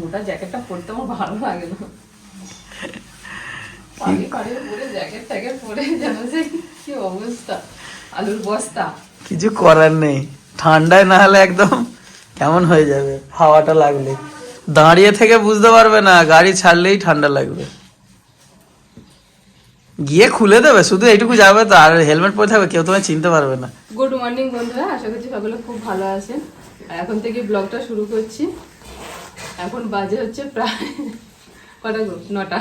মোটা জ্যাকেটটা পরতে আমার ভালো লাগে না। পানি পানি পরে জ্যাকেট ট্যাকেট পরে যেন সে কি অবস্থা আলুর বস্তা। কিছু করার নেই ঠান্ডায় না হলে একদম কেমন হয়ে যাবে হাওয়াটা লাগলে। দাঁড়িয়ে থেকে বুঝতে পারবে না গাড়ি ছাড়লেই ঠান্ডা লাগবে। গিয়ে খুলে দেবে শুধু এইটুকু যাবে তো আর হেলমেট পরে থাকবে কেউ তোমায় চিনতে পারবে না। গুড মর্নিং বন্ধুরা আশা করছি সকলে খুব ভালো আছেন। আর এখন থেকে ব্লগটা শুরু করছি। এখন বাজে হচ্ছে প্রায় কটা নটা।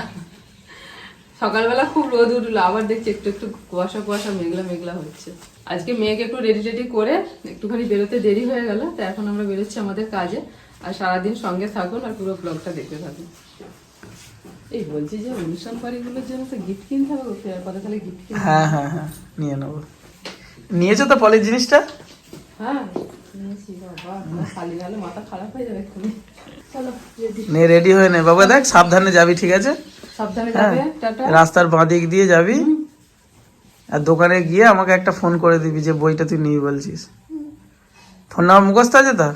সকালবেলা খুব রোদ উঠল, আবার দেখছি একটু একটু কুয়াশা কুয়াশা, মেঘলা মেঘলা হচ্ছে। আজকে মেয়েকে একটু রেডি টেডি করে একটুখানি বেরোতে দেরি হয়ে গেল, তো এখন আমরা বেরোচ্ছি আমাদের কাজে। আর সারাদিন সঙ্গে থাকুন আর পুরো ব্লগটা দেখতে থাকুন। এই বলছি যে অনুষ্ঠান বাড়িগুলোর জন্য তো গিফট কিনতে হবে পথে তাহলে গিফট হ্যাঁ হ্যাঁ হ্যাঁ নিয়ে নেব। নিয়েছো তো পলির জিনিসটা? হ্যাঁ হয়ে নে রেডি হয়ে নে। বাবা দেখ সাবধানে যাবি ঠিক আছে? হ্যাঁ রাস্তার বাঁ দিক দিয়ে যাবি। আর দোকানে গিয়ে আমাকে একটা ফোন করে দিবি যে বইটা তুই নিবি বলছিস। ফোন নাম্বার মুখস্থ আছে তো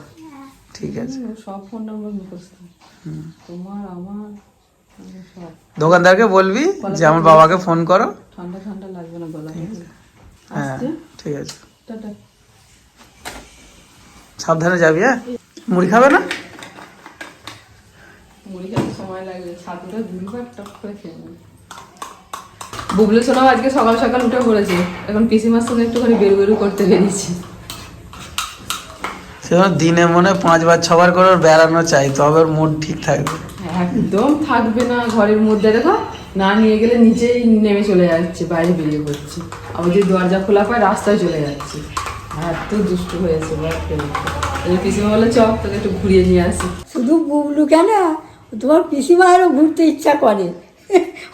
ঠিক আছে। সব ফোন নাম্বার মুখস্থ। তোমার আমার দোকানদারকে বলবি যে আমার বাবাকে ফোন করো। ঠান্ডা ঠান্ডা লাগবে না গলা হ্যাঁ ঠিক আছে। টাটা। সাবধানে যাবি হ্যাঁ? মুড়ি খাবে না? মুড়ি খেতে সময় লাগবে ছাতুটা দুবার টক করে খেয়ে বুবলু সোনাও আজকে সকাল সকাল উঠে পড়েছে এখন পিসিমার সঙ্গে একটুখানি বেরু বেরু করতে বেরিয়েছি। সেজন্য দিনে মনে পাঁচবার ছবার করে বেড়ানো চাই তবে মুড ঠিক থাকবে। একদম থাকবে না ঘরের মধ্যে দেখো না নিয়ে গেলে নিচেই নেমে চলে যাচ্ছে বাইরে বেরিয়ে পড়ছে। আবার যদি দরজা খোলা পায় রাস্তায় চলে যাচ্ছে। এত দুষ্টু হয়েছে। পিসিমা বলে চপ তোকে একটু ঘুরিয়ে নিয়ে আসি। শুধু বুবলু কেন? তোমার পিসিমারও ঘুরতে ইচ্ছা করে।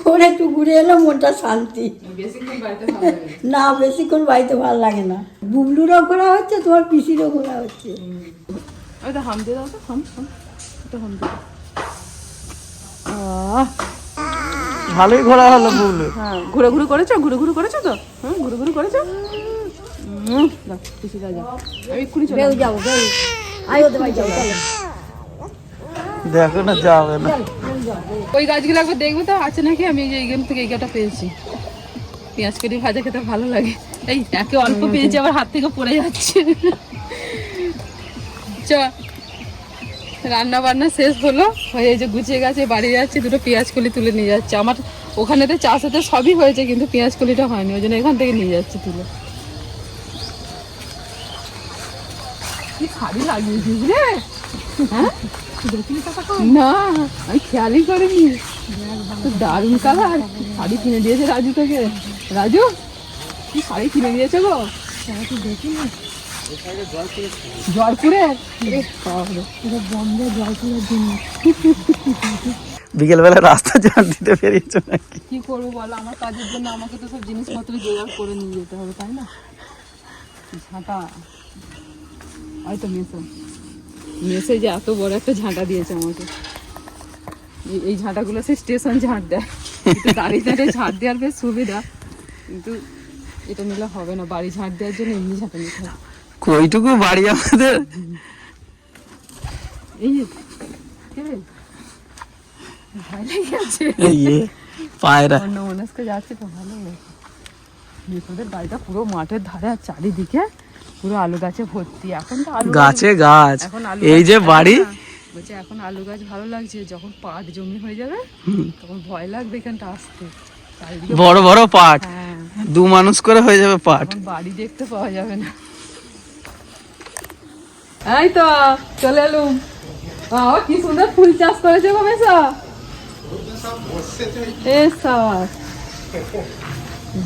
ওর একটু ঘুরে এলে মনটা শান্তি। না। বেশিক্ষণ বাড়িতে ভালো লাগে না। বুবলুরও ঘোরা হচ্ছে তোমার পিসিরও ঘোরা হচ্ছে। ওই হাম দিয়ে দাও তো হাম হাম। একটু হাম দিয়ে আহ, ভালোই ঘোরা হলো বুবলু। হ্যাঁ ঘুরে ঘুরে করেছ? ঘুরে ঘুরে করেছ তো? হ্যাঁ ঘুরে ঘুরে করেছ? দেখো না যাবে না ওই গাছগুলো একবার দেখবে তো আছে নাকি? আমি এই যে এই থেকে এই গাছটা পেয়েছি। পেঁয়াজ কেটে ভাজা খেতে ভালো লাগে। এই একে অল্প পেয়েছি আবার হাত থেকে পড়ে যাচ্ছে। চ রান্না বান্না শেষ হলো। হয়ে যে গুছিয়ে গেছে বাড়ি যাচ্ছে দুটো পেঁয়াজ কলি তুলে নিয়ে যাচ্ছে। আমার ওখানে তো চাষ হতে সবই হয়েছে কিন্তু পেঁয়াজ কলিটা হয়নি ওই জন্য এখান থেকে নিয়ে যাচ্ছে তুলে। কি শাড়ি লাগিয়েছিস রে? হ্যাঁ? না আমি খেয়ালই করিনি। তো দারুণ কালার। শাড়ি কিনে দিয়েছে রাজু থেকে রাজু কি শাড়ি কিনে দিয়েছে গো? জয়পুরের বিকেলবেলা রাস্তা ঝাড় দিতে পেরিয়েছো নাকি? কি করব বলো? আমার কাজের জন্য আমাকে তো সব জিনিসপত্র জোগাড় করে নিয়ে যেতে হবে তাই না? ঝাঁটা। হয়তো মেসো। মেসে যে এত বড় একটা ঝাঁটা দিয়েছে আমাকে। এই- ঝাঁটাগুলো সে স্টেশন ঝাঁট দেয়। কিন্তু দাঁড়িয়ে দাঁড়িয়ে ঝাঁট দেওয়ার বেশ সুবিধা। কিন্তু এটা নিলে হবে না। বাড়ি ঝাঁট দেওয়ার জন্য এমনি ঝাঁটা নিতে হবে ওইটুকু বাড়ি আমাদের? এই ভয় লেগে পায়রা। অন্য মনস্ক যাচ্ছে তো ভালো মেসোদের বাড়িটা পুরো মাঠের ধারে আর চারিদিকে পুরো আলু গাছে ভর্তি। এখন তো আলু গাছে গাছ। এই যে বাড়ি? না। বলছে এখন আলু গাছ ভালো লাগছে যখন পাট জমি হয়ে যাবে তখন ভয় লাগবে এখানটা আসতে। বড় বড় পাট? হ্যাঁ। দু মানুষ করে হয়ে যাবে পাট? বাড়ি দেখতে পাওয়া যাবে না। এই তো চলে এলুম। বাবা কি সুন্দর ফুল চাষ করেছে গো মেসা। এ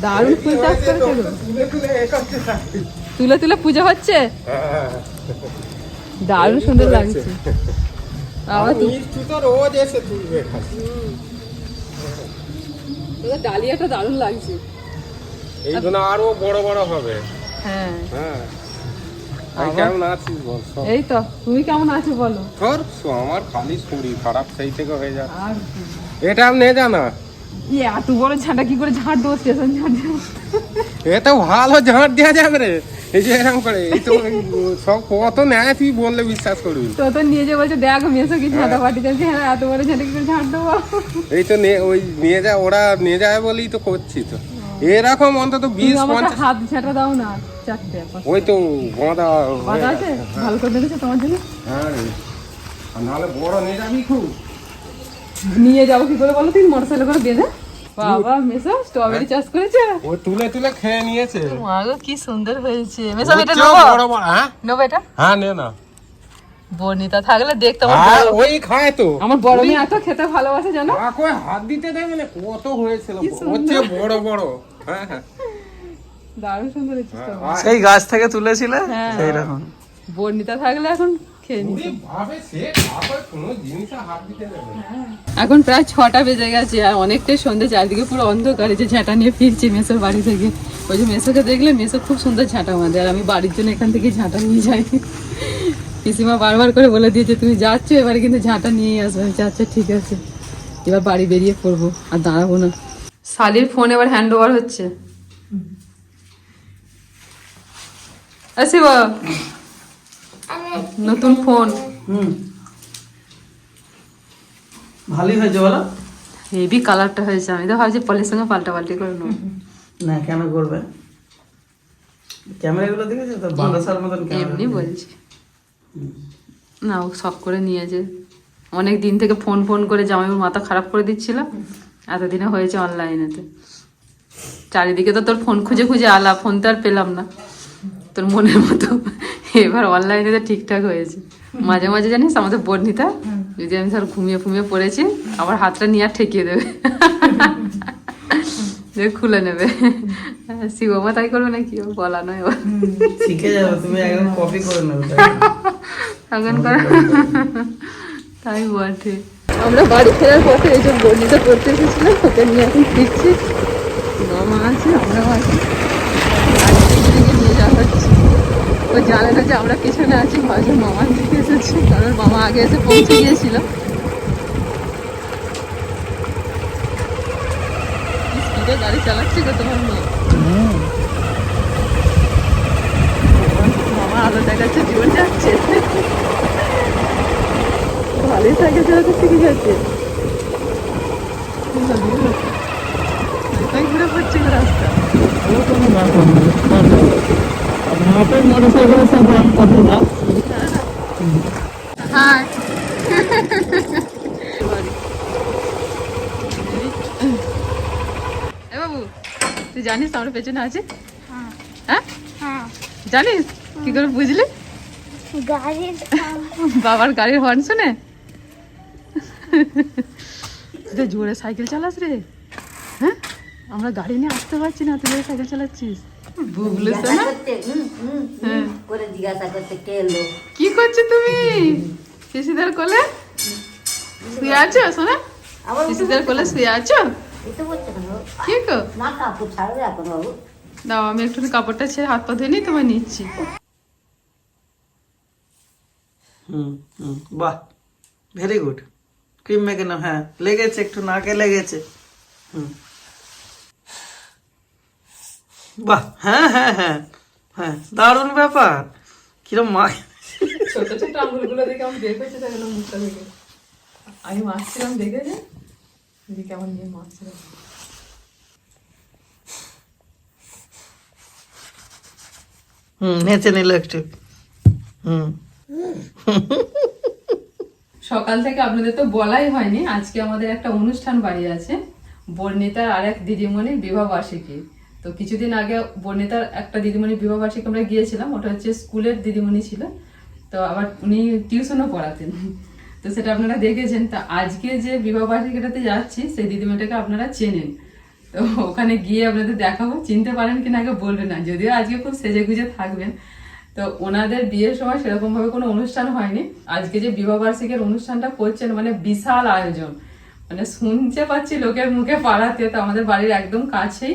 দারুণ ফুল চাষ করেছে তুলে তুলে পুজো হচ্ছে? দারুণ সুন্দর লাগছে। আবার তু- তোদের ডালিয়াটা দারুণ লাগছে। এইগুলো আরও বড় বড় হবে। হ্যাঁ। হ্যাঁ। কেমন আছিস বল এই তো তুমি কেমন আছো বলো? তোর আমার খালি শরীর খারাপ সেই থেকে হয়ে আর এটা আর নে জানা এত বড় ঝাঁটা কি করে ঝাঁট দেবো স্টেশন ঝাঁট দেবো এ তো ভালো ঝাঁট দেওয়া যাবে রে। এই যে এরকম করে এই তো সব কত নেয় তুই বললে বিশ্বাস করবি। তো তো নিয়ে যে বলছে দেখ মেসো কি ঝাঁটা পাটি যাচ্ছে হ্যাঁ এত বড় ঝাঁটা কি করে ঝাঁট দেবো? এই তো ওই নিয়ে ওরা নিয়ে যায় বলেই তো করছি তো। এরকম অন্তত বিশ পঞ্চাশ হাত ঝাঁটা দাও না চারটে ওই তো বাঁধা বাধা আছে? ভালো করে দেখেছ তোমার জন্য? হ্যাঁ নাহলে বড় নিয়ে যাবি খুব। নিয়ে যাব কি করে বলো তুমি মোটরসাইকেল করে বেঁধে বাবা মেসো স্ট্রবেরি চাষ করেছে? ও তুলে তুলে খেয়ে নিয়েছে। মাগো কি সুন্দর হয়েছে। মেসো এটা নেব? বড় বড় হ্যাঁ? নেব এটা? হ্যাঁ নে না। বর্ণিতা থাকলে দেখতে আমার হ্যাঁ ওই খায় তো। আমার বড় মেয়ে এত খেতে ভালোবাসে জানো? কাকু হাত দিতে দেবে না কত হয়েছিল হচ্ছে বড় বড়। হ্যাঁ হ্যাঁ। দারুণ সুন্দর হয়েছে সেই গাছ থেকে তুলেছিলে? হ্যাঁ। সেই রকম। বর্ণিতা থাকলে এখন খেয়ে নি ভাবে সে কোনো জিনিসে হাত দিতে দেবে না। এখন প্রায় ছটা বেজে গেছে আর অনেকটাই সন্ধ্যে চারদিকে পুরো অন্ধকার যে ঝাঁটা নিয়ে ফিরছি মেসোর বাড়ি থেকে। ওই যে মেসোকে দেখলে মেসো খুব সুন্দর ঝাঁটা আমাদের আর আমি বাড়ির জন্য এখান থেকে ঝাঁটা নিয়ে যাই। পিসিমা বারবার করে বলে দিয়েছে তুমি যাচ্ছ এবারে কিন্তু ঝাঁটা নিয়ে আসবে। আচ্ছা ঠিক আছে এবার বাড়ি বেরিয়ে পড়ব আর দাঁড়াবো না। শালির ফোন এবার হ্যান্ড ওভার হচ্ছে আসিব নতুন ফোন। হুম। ভালোই হয়েছে বলো? হেভি কালারটা হয়েছে আমি তো ভাবছি পলের সঙ্গে পাল্টা পাল্টি করে নেব। না কেন করবে? ক্যামেরাগুলো দেখেছ তো? বাতাসার মতন এমনি বলছি। না ও শখ করে নিয়েছে। অনেক দিন থেকে ফোন ফোন করে জামাইবাবুর মাথা খারাপ করে দিচ্ছিল। এতদিনে হয়েছে অনলাইনেতে চারিদিকে তো তোর ফোন খুঁজে খুঁজে আলা ফোন তো আর পেলাম না। তোর মনের মতো। এবার অনলাইনে তো ঠিকঠাক হয়েছে। মাঝে মাঝে জানিস আমাদের বর্ণিতা যদি আমি ধর ঘুমিয়ে ফুমিয়ে পড়েছি আমার হাতটা নিয়ে আর ঠেকিয়ে দেবে। যে খুলে নেবে। শিবমা তাই করবে নাকি? বলা নয় এবার শিখে যাবে তুমি একদম কপি করে নেবে এখন কর। তাই বটে। আমরা বাড়ি ফেরার পথে এই যে বর্ণিতা করতে এসেছিলাম ওকে নিয়ে এখন ফিরছি। মামা আছে আমরাও আছি গাড়িতে নিয়ে যাওয়া হচ্ছে ও জানে না যে আমরা পিছনে আছি হয়তো মামার দিকে এসেছি। কারণ মামা আগে এসে পৌঁছে গিয়েছিল। স্পিডে গাড়ি চালাচ্ছে গো তোমার মেয়ে মামা আলো দেখাচ্ছে জোর যাচ্ছে। ভালোই সাইকেল চালাতে শিখে যাচ্ছে। ঘুরে পড়ছে হ্যাঁ বাবু তুই জানিস আমরা পেছনে আছি? হ্যাঁ। হ্যাঁ? জানিস? কি করে বুঝলি? বাবার গাড়ির হর্ন শুনে? তুই জোরে সাইকেল চালাস রে। হ্যাঁ? আমরা গাড়ি নিয়ে আসতে পারছি না তুই সাইকেল চালাচ্ছিস। হ্যাঁ। করে জিজ্ঞাসা করতে কে এলো? কি করছ তুমি? শিশুদের কোলে? শুয়ে আছো শোনা শিশুদের কোলে শুয়ে আছো? কি গো? না কাপড় ছাড়বে এখন বাবু। দাও আমি একটু কাপড়টা ছেড়ে হাত পা ধুয়ে নিই তোমায় নিচ্ছি। হুম হুম বাহ ভেরি গুড ক্রিম মেখে নাও হ্যাঁ লেগেছে একটু নাকে লেগেছে। হুম। বাহ হ্যাঁ হ্যাঁ হ্যাঁ হ্যাঁ দারুণ ব্যাপার। কিরম মা ছোট ছোট আঙুলগুলো দেখে আমি বের তাই জন্য মুখটা দেখে। আমি মাছছিলাম দিদি কেমন নিয়ে মাছছিলাম হুম নেচে নিল একটু। হুম। সকাল থেকে আপনাদের তো বলাই হয়নি আজকে আমাদের একটা অনুষ্ঠান বাড়ি আছে। বর্ণিতার আর এক দিদিমণির বিবাহ বার্ষিকী। তো কিছুদিন আগে বর্ণিতার একটা দিদিমণির বিবাহ বার্ষিকী আমরা গিয়েছিলাম, ওটা হচ্ছে স্কুলের দিদিমণি ছিল তো আবার উনি টিউশনও পড়াতেন। তো সেটা আপনারা দেখেছেন। তা আজকে যে বিবাহ বার্ষিকীটাতে যাচ্ছি, সেই দিদিমণিটাকে আপনারা চেনেন। তো ওখানে গিয়ে আপনাদের দেখাবো। চিনতে পারেন কিনা আগে বলবেন না, যদিও আজকে খুব সেজে গুজে থাকবেন। তো ওনাদের বিয়ের সময় সেরকমভাবে কোনো অনুষ্ঠান হয়নি। আজকে যে বিবাহ বার্ষিকীর অনুষ্ঠানটা করছেন মানে বিশাল আয়োজন। মানে শুনতে পাচ্ছি লোকের মুখে পাড়াতে, তো আমাদের বাড়ির একদম কাছেই।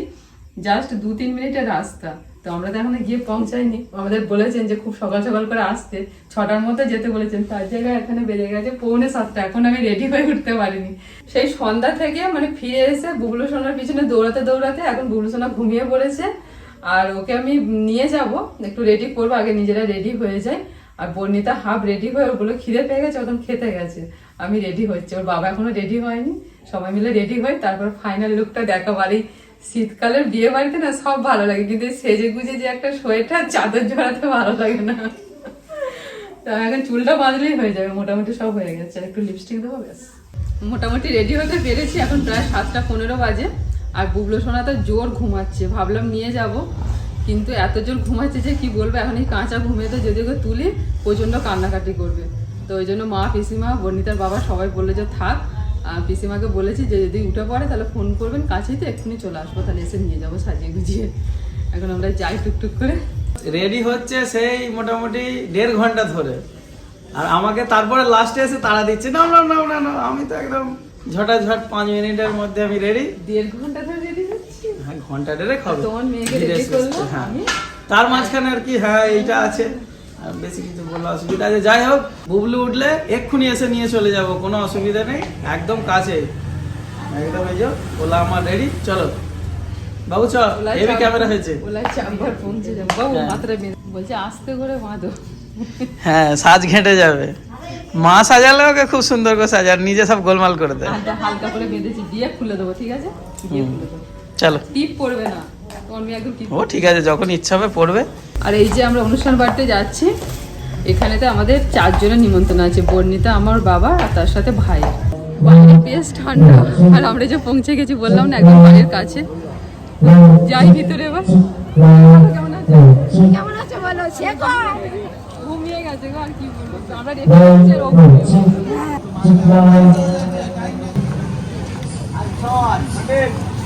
জাস্ট দু তিন মিনিটের রাস্তা। তো আমরা তো এখনও গিয়ে পৌঁছাইনি। আমাদের বলেছেন যে খুব সকাল সকাল করে আসতে। ছটার মধ্যে যেতে বলেছেন। তার জায়গায় এখানে বেড়ে গেছে পৌনে সাতটা। এখন আমি রেডি হয়ে উঠতে পারিনি। সেই সন্ধ্যা থেকে মানে ফিরে এসে বুবলু সোনার পিছনে দৌড়াতে দৌড়াতে এখন বুবলু সোনা ঘুমিয়ে পড়েছে। আর ওকে আমি নিয়ে যাব। একটু রেডি করব। আগে নিজেরা রেডি হয়ে যাই আর বর্ণিতা হাফ রেডি হয়ে ওগুলো খিদে পেয়ে গেছে ওখানে খেতে গেছে। আমি রেডি হচ্ছে। ওর বাবা এখনও রেডি হয়নি। সবাই মিলে রেডি হই তারপর ফাইনাল লুকটা দেখা বাড়ি শীতকালের বিয়ে বাড়িতে না সব ভালো লাগে, কিন্তু সেজে গুজে যে একটা সোয়েটার চাদর জড়াতে ভালো লাগে না। তো এখন চুলটা বাঁধলেই হয়ে যাবে, মোটামুটি সব হয়ে গেছে। একটু লিপস্টিক দেবো, ব্যাস। মোটামুটি রেডি হতে পেরেছি, এখন প্রায় সাতটা পনেরো বাজে, আর বুবলো সোনা তো জোর ঘুমাচ্ছে। ভাবলাম নিয়ে যাব, কিন্তু এত জোর ঘুমাচ্ছে যে কি বলব, এখন এই কাঁচা ঘুমিয়ে তো যদি ওকে তুলি, প্রচণ্ড কান্নাকাটি করবে। তো ওই জন্য মা, পিসিমা, বর্ণিতার বাবা সবাই বলল যে থাক পিসিমাকে বলেছি যে যদি উঠে পড়ে তাহলে ফোন করবেন কাছেই তো এক্ষুনি চলে আসব তাহলে এসে নিয়ে যাব সাজিয়ে গুজিয়ে। এখন আমরা যাই টুকটুক করে। রেডি হচ্ছে সেই মোটামুটি দেড় ঘণ্টা ধরে। আর আমাকে তারপরে লাস্টে এসে তাড়া দিচ্ছে না না না না না আমি তো একদম ঝটাঝট পাঁচ মিনিটের মধ্যে আমি রেডি দেড় ঘণ্টা ধরে রেডি হচ্ছি? হ্যাঁ ঘণ্টা ডেরে খাবে তোমার মেয়েকে রেডি ready সুস্থে, করল, হ্যাঁ। আমি? তার মাঝখানে আর কি হ্যাঁ এইটা আছে। বেশি কিছু বললে অসুবিধা আছে। যাই হোক বুবলু উঠলে এক্ষুনি এসে নিয়ে চলে যাব কোনো অসুবিধা নেই একদম কাছে। একদম এই যে ওলা আমার রেডি চলো। বাবু চল ওলাই ক্যামেরা হয়েছে। পৌঁছে যাব বাবু হ্যাঁ। মাত্রা বলছে আস্তে করে বাঁধো। হ্যাঁ সাজ ঘেঁটে যাবে। মা সাজালে ওকে খুব সুন্দর করে সাজে আর নিজে সব গোলমাল করে দেয়। হালকা করে বেঁধেছি দিয়ে খুলে দেবো ঠিক আছে? চলো। টিপ পড়বে না। ও ঠিক আছে যখন ইচ্ছা হবে পড়বে। আর এই যে আমরা অনুষ্ঠান বাড়িতে যাচ্ছি এখানেতে আমাদের চারজনের নিমন্ত্রণ আছে বর্ণিতা আমার বাবা আর তার সাথে ভাই। বাইরে বেশ ঠান্ডা। আর আমরা যে পৌঁছে গেছি বললাম না একদম বাড়ির কাছে। যাই ভিতরে এবার। কেমন আছে? কেমন আছে বলো? শেখো ঘুমিয়ে গেছে গো আর কি বলব? আমরা রেখে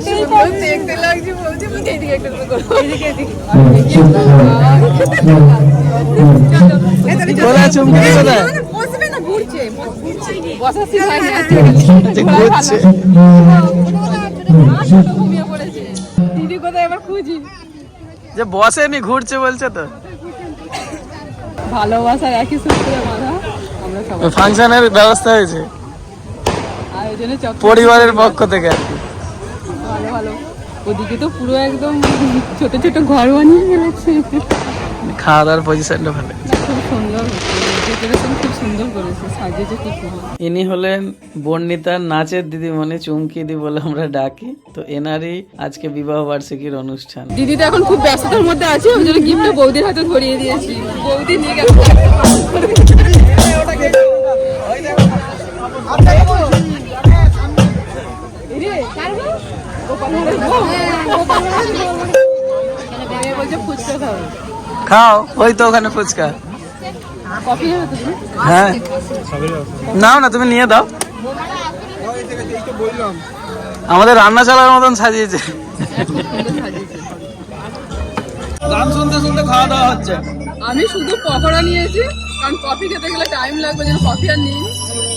দেখতে লাগছে বলছে বলছে এদিকে একটু করে এদিকে এদিকে কোথায় চুমকি কোথায় বসবে না ঘুরছে যে ঘুরছে ঘুমিয়ে পড়েছে দিদি কোথায় এবার খুঁজি যে বসেনি ঘুরছে বলছে তো। ভালোবাসার একই সূত্রে বাঁধা। আমরা ফাংশনের ব্যবস্থা হয়েছে। পরিবারের পক্ষ থেকে। ভালো ভালো। ওদিকে তো পুরো একদম ছোট ছোট ঘর বানিয়ে ফেলেছে। খাওয়া দাওয়ার পজিশনটা ভালো খুব সুন্দর খুব সুন্দর করেছে সাজিয়েছে খুব ইনি হলেন বর্ণিতার নাচের দিদিমণি চুমকি দি বলে আমরা ডাকি। তো এনারই আজকে বিবাহ বার্ষিকীর অনুষ্ঠান। দিদি তো এখন খুব ব্যস্ততার মধ্যে আছে ওই জন্য গিফটটা বৌদির হাতে ধরিয়ে দিয়েছি। বৌদি নিয়ে গেল খাও ওই তো ওখানে ফুচকা? হ্যাঁ। নাও না তুমি নিয়ে দাও। আমাদের রান্না চালার মতন সাজিয়েছে। সুন্দর গান শুনতে শুনতে খাওয়া দাওয়া হচ্ছে। আমি শুধু পকোড়া নিয়েছি কারণ কফি খেতে গেলে টাইম লাগবে যেন কফি আর নিই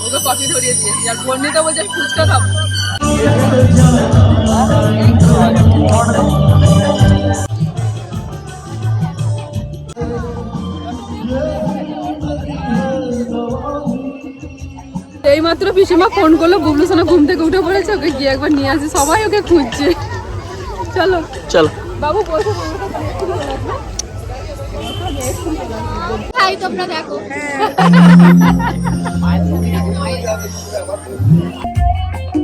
ওকে কফি ধরিয়ে দিয়েছি। আর বর্ণিতা বলছে ফুচকা খাব। এইমাত্র পিসিমা ফোন করল বুবলু সোনা ঘুম থেকে উঠে পড়েছে ওকে গিয়ে একবার নিয়ে আসি সবাই ওকে খুঁজছে। চলো। চলো। বাবু বসে তোমরা দেখো। এই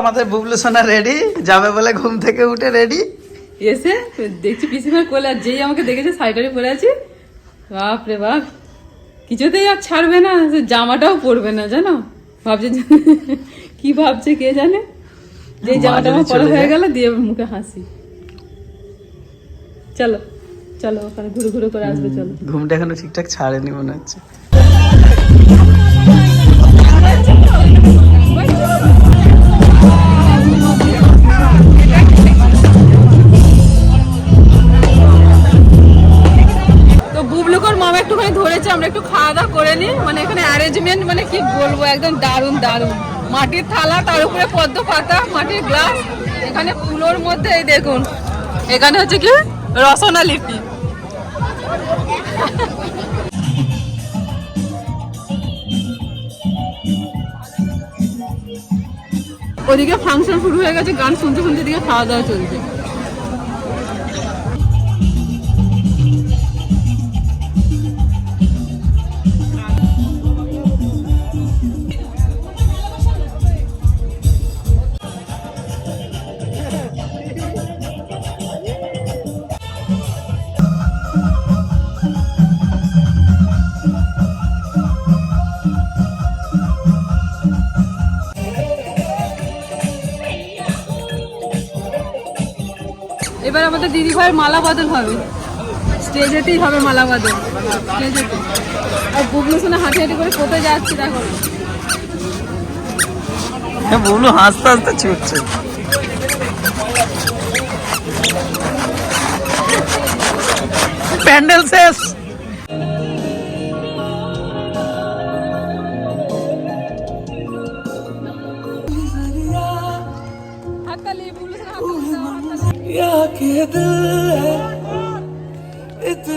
আমাদের বুবলু সোনা রেডি যাবে বলে ঘুম থেকে উঠে রেডি এসে দেখছি পিসিমার কোলে আর যেই আমাকে দেখেছে সাইডারে পরে আছি বাপ রে বাপ কিছুতেই আর ছাড়বে না সে জামাটাও পরবে না জানো ভাবছে কি ভাবছে কে জানে যে জামাটা আমার পরা হয়ে গেল দিয়ে মুখে হাসি চলো চলো ওখানে ঘুরে ঘুরে করে আসবে চলো ঘুমটা এখনও ঠিকঠাক ছাড়েনি মনে হচ্ছে ধরেছে আমরা একটু খাওয়া দাওয়া করে নিই। মানে এখানে অ্যারেঞ্জমেন্ট মানে কি বলব, একদম দারুণ দারুণ। মাটির থালা, তার উপরে পদ্ম পাতা, মাটির গ্লাস এখানে ফুলোর মধ্যে এই দেখুন, এখানে হচ্ছে কি রসনা লিপি। ওদিকে ফাংশন শুরু হয়ে গেছে, গান শুনতে শুনতে দিকে খাওয়া দাওয়া চলছে। এবার দিদি ভাইয়ের মালা বদল হবে। স্টেজেতেই হবে মালা বদল। স্টেজেতে আর বুবলু শুনে হাঁটি হাঁটি করে কোথায় যাচ্ছি দেখো। বুবলু হাসতে হাসতে ছুটছে। প্যান্ডেল শেষ। হাততালি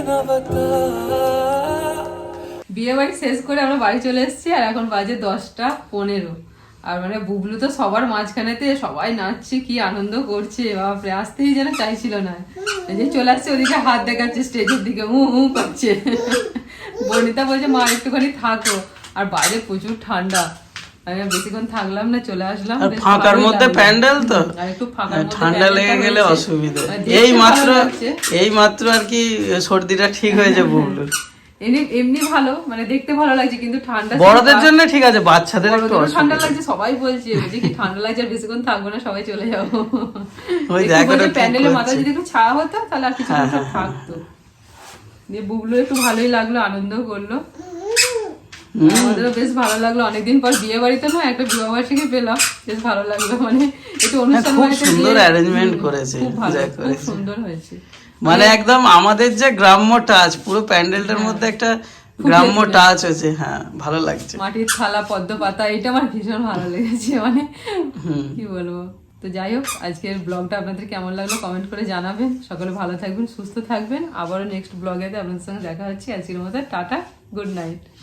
দাও, হাততালি। বিয়ে বাড়ি শেষ করে আমরা বাড়ি চলে এসেছি আর এখন বাজে দশটা পনেরো। আর মানে বুবলু তো সবার মাঝখানেতে সবাই নাচছে কি আনন্দ করছে বাপরে আসতেই যেন চাইছিল না। যে চলে আসছে ওদিকে হাত দেখাচ্ছে স্টেজের দিকে হু হু করছে। বনিতা বলছে মা একটুখানি থাকো। আর বাইরে প্রচুর ঠান্ডা। আমি বেশিক্ষণ থাকলাম না চলে আসলাম ফাঁকার মধ্যে প্যান্ডেল তো? মধ্যে ঠান্ডা লেগে গেলে অসুবিধা। এই মাত্র। এই মাত্র আর কি সর্দিটা ঠিক হয়েছে বুবলুর এমনি ভালো মানে দেখতে ভালো লাগছে কিন্তু ঠান্ডা বড়দের জন্য ঠিক আছে বাচ্চাদের একটু ঠান্ডা লাগছে সবাই বলছে বলছে কি ঠান্ডা লাগছে আর বেশিক্ষণ থাকব না সবাই চলে যাব। ওই জায়গাটা প্যান্ডেলের। মাথায় যদি একটু ছায়া হতো তাহলে আর কিছু হ্যাঁ, কিছু হ্যাঁ, হ্যাঁ। থাকতো। দিয়ে বুবলু একটু ভালোই লাগল আনন্দ করল। আমাদেরও বেশ ভালো লাগল। অনেকদিন পর বিয়ে বাড়িতে না একটা বিবাহ বার্ষিকী পেলাম। বেশ ভালো লাগল মানে একটু অনুষ্ঠান খুব সুন্দর হুম, করেছে, খুব। সুন্দর হয়েছে। মানে একদম আমাদের যে গ্রাম্য টাচ পুরো প্যান্ডেলটার মধ্যে একটা গ্রাম্য টাচ হয়েছে হ্যাঁ ভালো লাগছে। মাটির থালা পদ্ম পাতা এটা আমার ভীষণ ভালো লেগেছে মানে কি বলব? তো যাই হোক আজকের ব্লগটা আপনাদের কেমন লাগল কমেন্ট করে জানাবেন। সকলে ভালো থাকবেন সুস্থ থাকবেন। আবারও নেক্সট ব্লগেতে আপনাদের সঙ্গে দেখা হচ্ছে। আজকের মতো টাটা গুড নাইট